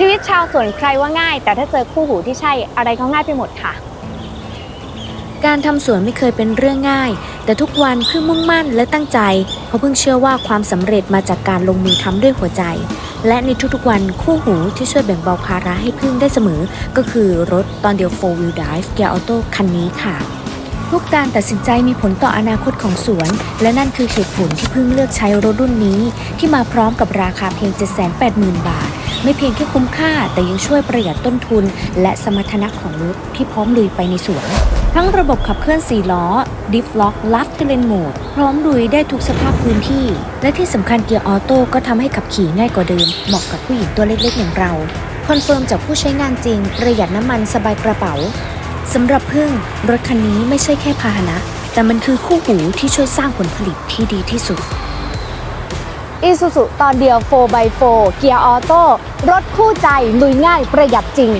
ชีวิตชาวสวนใครว่าง่าย แต่ถ้าเจอคู่หูที่ใช่อะไรก็ง่ายไปหมดค่ะ การทำสวนไม่เคยเป็นเรื่องง่าย แต่ทุกวันเพิ่งมุ่งมั่นและตั้งใจเพราะเพิ่งเชื่อว่าความสำเร็จมาจากการลงมือทำด้วยหัวใจ และในทุกๆวันคู่หูที่ช่วยแบ่งเบาภาระให้พึ่งได้เสมอ ก็คือรถตอนเดียว4 wheel drive เกียร์ออโต้คันนี้ค่ะทุกการตัดสินใจมีผลต่ออนาคตของสวน และนั่นคือเหตุผลที่เพิ่งเลือกใช้รถรุ่นนี้ ที่มาพร้อมกับราคาเพียง 780,000 บาท ไม่เพียงแค่คุ้มค่า แต่ยังช่วยประหยัดต้นทุน และสมรรถนะของรถที่พร้อมลุยไปในสวนทั้งระบบขับเคลื่อน 4 ล้อ ดิฟล็อก ลัฟเทเลนโหมด พร้อมลุยได้ทุกสภาพพื้นที่ และที่สำคัญเกียร์ออโต้ก็ทำให้ขับขี่ง่ายกว่าเดิม เหมาะกับผู้หญิงตัวเล็กๆอย่างเรา คอนเฟิร์มจากผู้ใช้งานจริง ประหยัดน้ำมันสบายกระเป๋าสำหรับพึ่ง รถคันนี้ไม่ใช่แค่พาหนะ แต่มันคือคู่หูที่ช่วยสร้างผลผลิตที่ดีที่สุด อีซูซูตอนเดียว 4x4 เกียร์ออโต้รถคู่ใจลุยง่ายประหยัดจริง